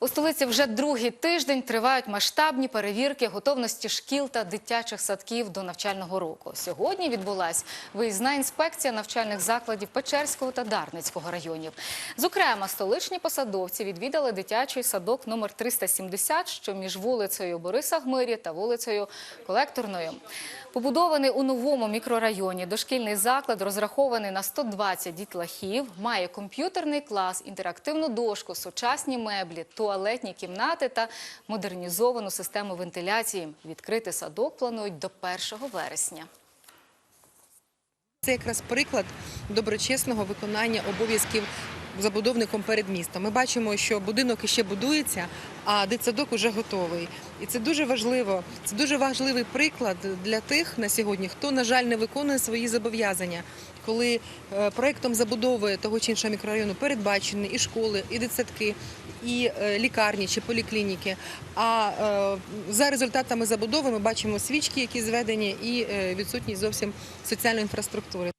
У столиці вже другий тиждень тривають масштабні перевірки готовності шкіл та дитячих садків до навчального року. Сьогодні відбулась виїзна інспекція навчальних закладів Печерського та Дарницького районів. Зокрема, столичні посадовці відвідали дитячий садок номер 370, що між вулицею Бориса Гмирі та вулицею Колекторною. Побудований у новому мікрорайоні дошкільний заклад розрахований на 120 дітлахів, має комп'ютерний клас, інтерактивну дошку, сучасні меблі, туалетні кімнати та модернізовану систему вентиляції. Відкрити садок планують до 1 вересня. Це якраз приклад доброчесного виконання обов'язків забудовником перед містом. Ми бачимо, що будинок іще будується, а дитсадок уже готовий. І це дуже важливо. Це дуже важливий приклад для тих на сьогодні, хто, на жаль, не виконує свої зобов'язання. Коли е, проектом забудови того чи іншого мікрорайону передбачені і школи, і дитсадки, і е, лікарні чи поліклініки. А е, за результатами забудови ми бачимо свічки, які зведені, і відсутність зовсім соціальної інфраструктури.